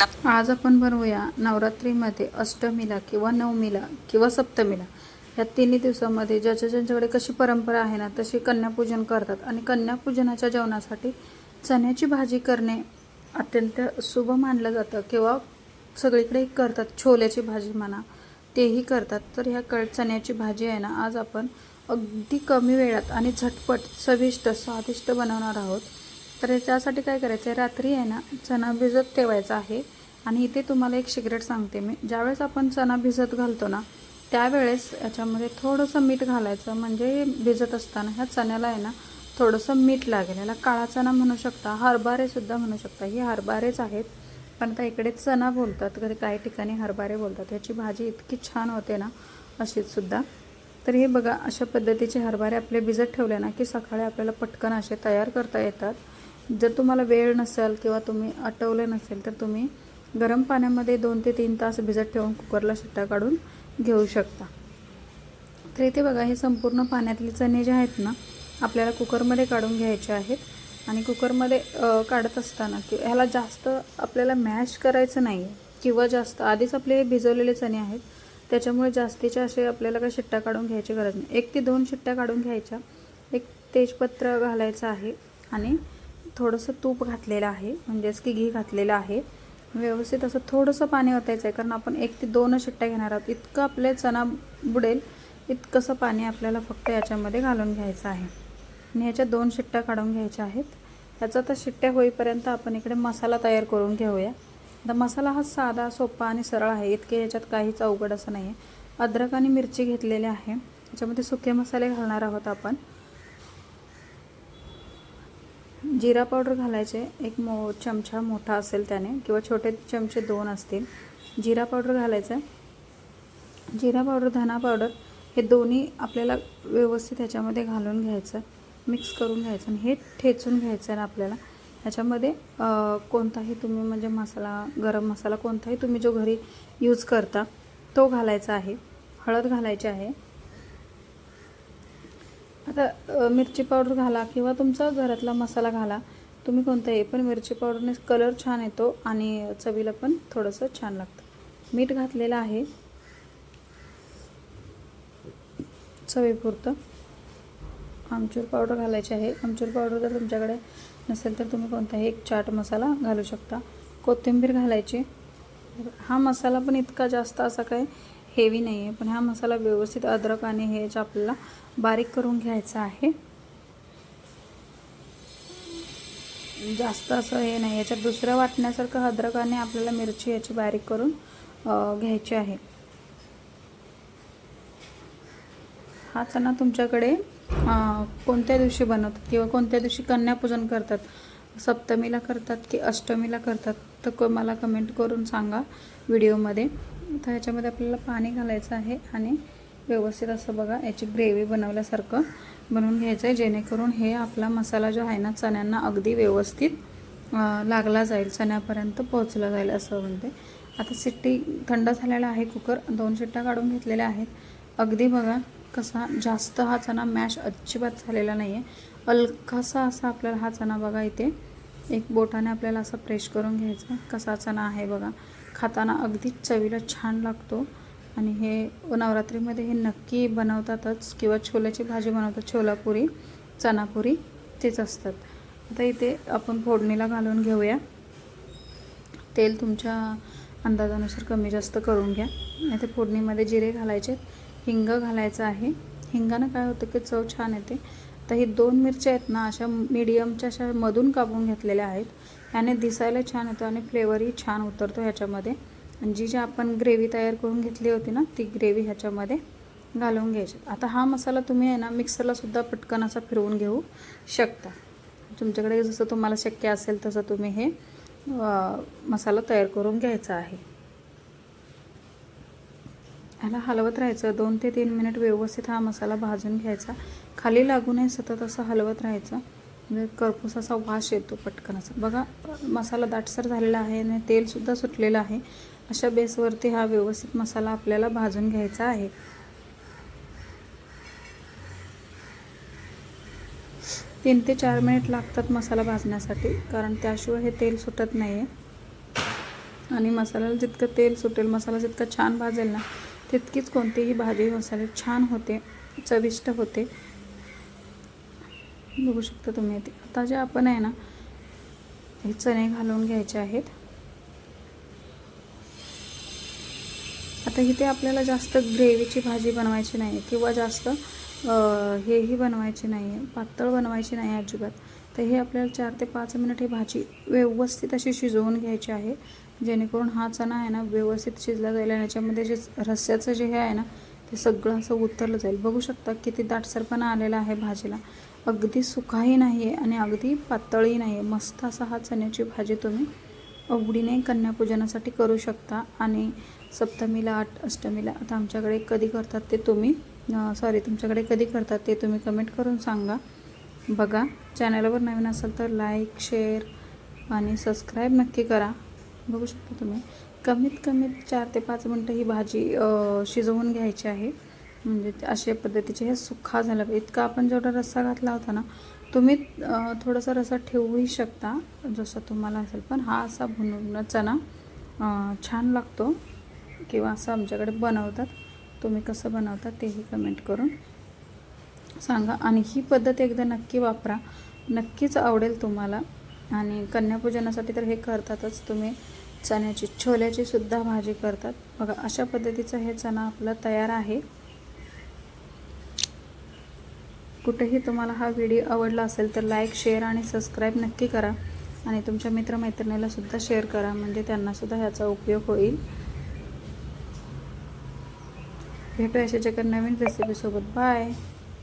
आज आपण बनवूया नवरात्रीमध्ये अष्टमीला किंवा नवमीला किंवा सप्तमीला. या तिन्ही दिवसामध्ये ज्याच्या ज्यांच्याकडे कशी परंपरा आहे ना तशी कन्यापूजन करतात. आणि कन्यापूजनाच्या जेवणासाठी चण्याची भाजी करणे अत्यंत शुभ मानलं जातं. किंवा सगळीकडे करतात छोल्याची भाजी म्हणा तेही करतात. तर ह्या कळ चण्याची भाजी आहे ना आज आपण अगदी कमी वेळात आणि झटपट चविष्ट स्वादिष्ट बनवणार आहोत. तर त्यासाठी काय करायचं आहे रात्री आहे ना चणा भिजत ठेवायचा आहे आणि इथे तुम्हाला एक सिक्रेट सांगते मी. ज्यावेळेस आपण चणा भिजत घालतो ना त्यावेळेस याच्यामध्ये थोडंसं मीठ घालायचं. म्हणजे भिजत असताना ह्या चण्याला आहे ना थोडंसं मीठ लागेल. याला काळा चणा म्हणू शकता हरभरेसुद्धा म्हणू शकता. ही हरभरेच आहेत. पण आता इकडे चणा बोलतात. कधी काही ठिकाणी हरभरे बोलतात. ह्याची भाजी इतकी छान होते ना अशीच सुद्धा. तर हे बघा अशा पद्धतीचे हरभरे आपले भिजत ठेवले ना की सकाळी आपल्याला पटकन असे तयार करता येतात. जर तुम्हाला वेळ नसेल किंवा तुम्ही आटवले नसेल तर तुम्ही गरम पाण्यामध्ये दोन ते तीन तास भिजत ठेवून कुकरला शिट्टा काढून घेऊ शकता. तर इथे बघा हे संपूर्ण पाण्यातले चणे जे आहेत ना आपल्याला कुकरमध्ये काढून घ्यायचे आहेत. आणि कुकरमध्ये काढत असताना कि ह्याला जास्त आपल्याला मॅश करायचं नाही आहे किंवा जास्त आधीच आपले भिजवलेले चणे आहेत. त्याच्यामुळे जास्तीच्या असे आपल्याला काही शिट्ट्या काढून घ्यायची गरज नाही. एक ते दोन शिट्ट्या काढून घ्यायच्या. एक तेजपत्र घालायचं आहे. आणि थोडंसं तूप घातलेलं आहे म्हणजेच की घी घातलेलं आहे. व्यवस्थित असं थोडंसं पाणी ओतायचं आहे कारण आपण एक ते दोन शिट्ट्या घेणार आहोत. इतकं आपले चणा बुडेल इतकंसं पाणी आपल्याला फक्त याच्यामध्ये घालून घ्यायचं आहे. आणि ह्याच्या दोन शिट्ट्या काढून घ्यायच्या आहेत. ह्याचा तर शिट्ट्या होईपर्यंत आपण इकडे मसाला तयार करून घेऊया. आता मसाला हा साधा सोपा आणि सरळ आहे. इतके ह्याच्यात काहीच अवघड असं नाही आहे अद्रक आणि मिरची घेतलेली आहे. ह्याच्यामध्ये सुके मसाले घालणार आहोत आपण. जिरा पावडर घालायचे. एक मो चमचा मोठा असेल त्याने किंवा छोटे चमचे दोन असतील. जिरा पावडर घालायचं. जिरा पावडर धना पावडर हे दोन्ही आपल्याला व्यवस्थित ह्याच्यामध्ये घालून घ्यायचं. मिक्स करून घ्यायचं आणि हे ठेचून घ्यायचं आहे आपल्याला. ह्याच्यामध्ये कोणताही तुम्ही म्हणजे मसाला गरम मसाला कोणताही तुम्ही जो घरी यूज करता तो घालायचा आहे. हळद घालायची आहे. आता मिरची पावडर घाला किंवा तुमचा घरातला मसाला घाला तुम्ही कोणताही पण मिरची पावडरने कलर छान येतो आणि चवीला पण थोडंसं छान लागतं. मीठ घातलेलं आहे. चवीपुरतं. आमचूर पावडर घालायची आहे. आमचूर पावडर जर तुमच्याकडे नसेल तर तुम्ही कोणताही एक चाट मसाला घालू शकता. कोथिंबीर घालायची. हा मसाला पण इतका जास्त असा काही हेवी नाही आहे पण हा मसाला व्यवस्थित अद्रक आणि हे आपल्याला बारीक करून घ्यायचा आहे. जास्त असं हे नाही. याच्यात दुसरं वाटण्यासारखं अद्रकाने आपल्याला मिरची याची बारीक करून घ्यायची आहे. हा चणा तुमच्याकडे कोणत्या दिवशी बनवतात किंवा कोणत्या दिवशी कन्यापूजन करतात? सप्तमीला करतात की अष्टमीला करतात? तर क मला कमेंट करून सांगा व्हिडिओमध्ये आता ह्याच्यामध्ये आपल्याला पाणी घालायचं आहे आणि व्यवस्थित असं बघा याची ग्रेव्ही बनवल्यासारखं बनवून घ्यायचं आहे जेणेकरून हे आपला मसाला जो आहे ना चण्यांना अगदी व्यवस्थित लागला जाईल चण्यापर्यंत पोहोचला जाईल असं म्हणते. आता सिट्टी थंड झालेला आहे कुकर दोन शिट्ट्या काढून घेतलेल्या आहेत. अगदी बघा कसा जास्त हा चणा मॅश अजिबात झालेला नाही आहे अलकासा असा आपल्याला हा चणा बघा इथे एक बोटाने आपल्याला असा प्रेश करून घ्यायचा कसा चणा आहे बघा. खाताना अगदीच चवीला छान लागतो. आणि हे नवरात्रीमध्ये हे नक्की बनवतातच किंवा छोल्याची भाजी बनवतात छोलापुरी चणापुरी तेच असतात. आता इथे आपण फोडणीला घालून घेऊया. तेल तुमच्या अंदाजानुसार कमी जास्त करून घ्या. इथे फोडणीमध्ये जिरे घालायचे हिंग घालायचं आहे. हिंगानं काय होतं की चव छान येते. तर ही दोन मिरच्या आहेत ना अशा मीडियमच्या अशा मधून कापून घेतलेल्या आहेत. याने दिसायला छान होतं आणि फ्लेवरही छान उतरतो ह्याच्यामध्ये. आणि जी जी आपण ग्रेव्ही तयार करून घेतली होती ना ती ग्रेव्ही ह्याच्यामध्ये घालून घ्यायची. आता हा मसाला तुम्ही आहे ना मिक्सरलासुद्धा पटकन असा फिरवून घेऊ शकता. तुमच्याकडे जसं तुम्हाला शक्य असेल तसं तुम्ही हे मसाला तयार करून घ्यायचा आहे. ह्याला हलवत राहायचं. दोन ते तीन मिनिट व्यवस्थित हा मसाला भाजून घ्यायचा. खाली लागू नये सतत असं हलवत राहायचं. म्हणजे करपूस असा वास येतो पटकन असा. बघा मसाला दाटसर झालेला आहे आणि तेलसुद्धा सुटलेलं आहे. अशा बेसवरती हा व्यवस्थित मसाला आपल्याला भाजून घ्यायचा आहे. तीन ते चार मिनिट लागतात मसाला भाजण्यासाठी कारण त्याशिवाय हे तेल सुटत नाही आहे आणि मसाल्याला जितकं तेल सुटेल मसाला जितका छान भाजेल ना तितकीच कोणतीही भाजी मसाले छान होते चविष्ट होते. बघू शकता तुम्ही ते आता जे आपण आहे ना हे चणे घालून घ्यायचे आहेत. आता इथे आपल्याला जास्त ग्रेव्हीची भाजी बनवायची नाही आहे किंवा जास्त हेही बनवायची नाही आहे पातळ बनवायची नाही आहे अजिबात. तर हे आपल्याला चार ते पाच मिनिट ही भाजी व्यवस्थित अशी शिजवून घ्यायची आहे. जेणेकरून हा चणा आहे ना व्यवस्थित शिजला जाईल आणि याच्यामध्ये जे रस्स्याचं जे हे आहे ना ते सगळं असं उतरलं जाईल. बघू शकता किती दाटसरपणा आलेला आहे भाजीला. अगदी सुकाही नाही आहे आणि अगदी पातळही नाही आहे मस्त असा हा चण्याची भाजी तुम्ही आवडीने कन्यापूजनासाठी करू शकता आणि सप्तमीला आठ अष्टमीला. आता आमच्याकडे कधी करतात ते तुम्ही सॉरी तुमच्याकडे कधी करतात ते तुम्ही कमेंट करून सांगा. बघा चॅनलवर नवीन असाल तर लाईक शेअर आणि सबस्क्राईब नक्की करा. बघू शकता तुम्ही. कमीत कमीत चार ते पाच मिनटं ही भाजी शिजवून घ्यायची आहे. म्हणजे अशा पद्धतीचे हे सुखा झाला पाहिजे. इतका आपण जेवढा रस्सा घातला होता ना तुम्ही थोडासा रस्सा ठेवूही शकता जसं तुम्हाला असेल. पण हा असा भुनून चणा छान लागतो. किंवा असं आमच्याकडे बनवतात. तुम्ही कसं बनवता तेही कमेंट करून सांगा. आणि ही पद्धत एकदा नक्की वापरा. नक्कीच आवडेल तुम्हाला. आणि कन्यापूजनासाठी तर हे करतातच तुम्ही. चण्याची छोल्याची सुद्धा भाजी करतात. बघा अशा पद्धतीचं हे चणा आपला तयार आहे. कुठेही तुम्हाला हा व्हिडिओ आवडला असेल तर लाईक शेअर आणि सबस्क्राईब नक्की करा. आणि तुमच्या मित्रमैत्रिणीला सुद्धा शेअर करा म्हणजे त्यांनासुद्धा ह्याचा उपयोग होईल. भेटूया अशाच्या नवीन रेसिपीसोबत बाय